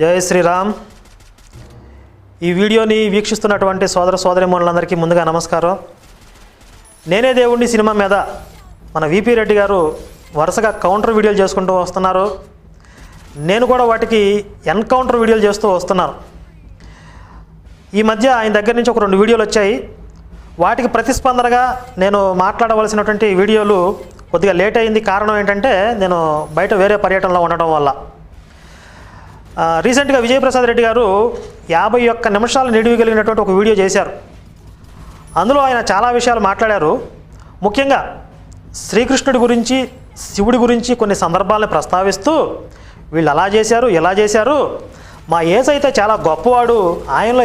జై శ్రీరామ్. ఈ వీడియోని వీక్షిస్తున్నటువంటి సోదర సోదరిమణులందరికీ ముందుగా నమస్కారం. నేనే దేవుణ్ణి సినిమా మీద మన విపి రెడ్డి గారు వరుసగా కౌంటర్ వీడియోలు చేసుకుంటూ వస్తున్నారు. నేను కూడా వాటికి ఎన్కౌంటర్ వీడియోలు చేస్తూ వస్తున్నాను. ఈ మధ్య ఆయన దగ్గర నుంచి ఒక రెండు వీడియోలు వచ్చాయి. వాటికి ప్రతిస్పందనగా నేను మాట్లాడవలసినటువంటి వీడియోలు కొద్దిగా లేట్ అయింది. కారణం ఏంటంటే నేను బయట వేరే పర్యటనలో ఉండటం వల్ల. రీసెంట్గా విజయప్రసాద్ రెడ్డి గారు యాభై ఒక్క నిమిషాలు నిడివి కలిగినటువంటి ఒక వీడియో చేశారు. అందులో ఆయన చాలా విషయాలు మాట్లాడారు. ముఖ్యంగా శ్రీకృష్ణుడి గురించి శివుడి గురించి కొన్ని సందర్భాలను ప్రస్తావిస్తూ వీళ్ళు అలా చేశారు ఇలా చేశారు. మా ఏసైతే చాలా గొప్పవాడు ఆయనలో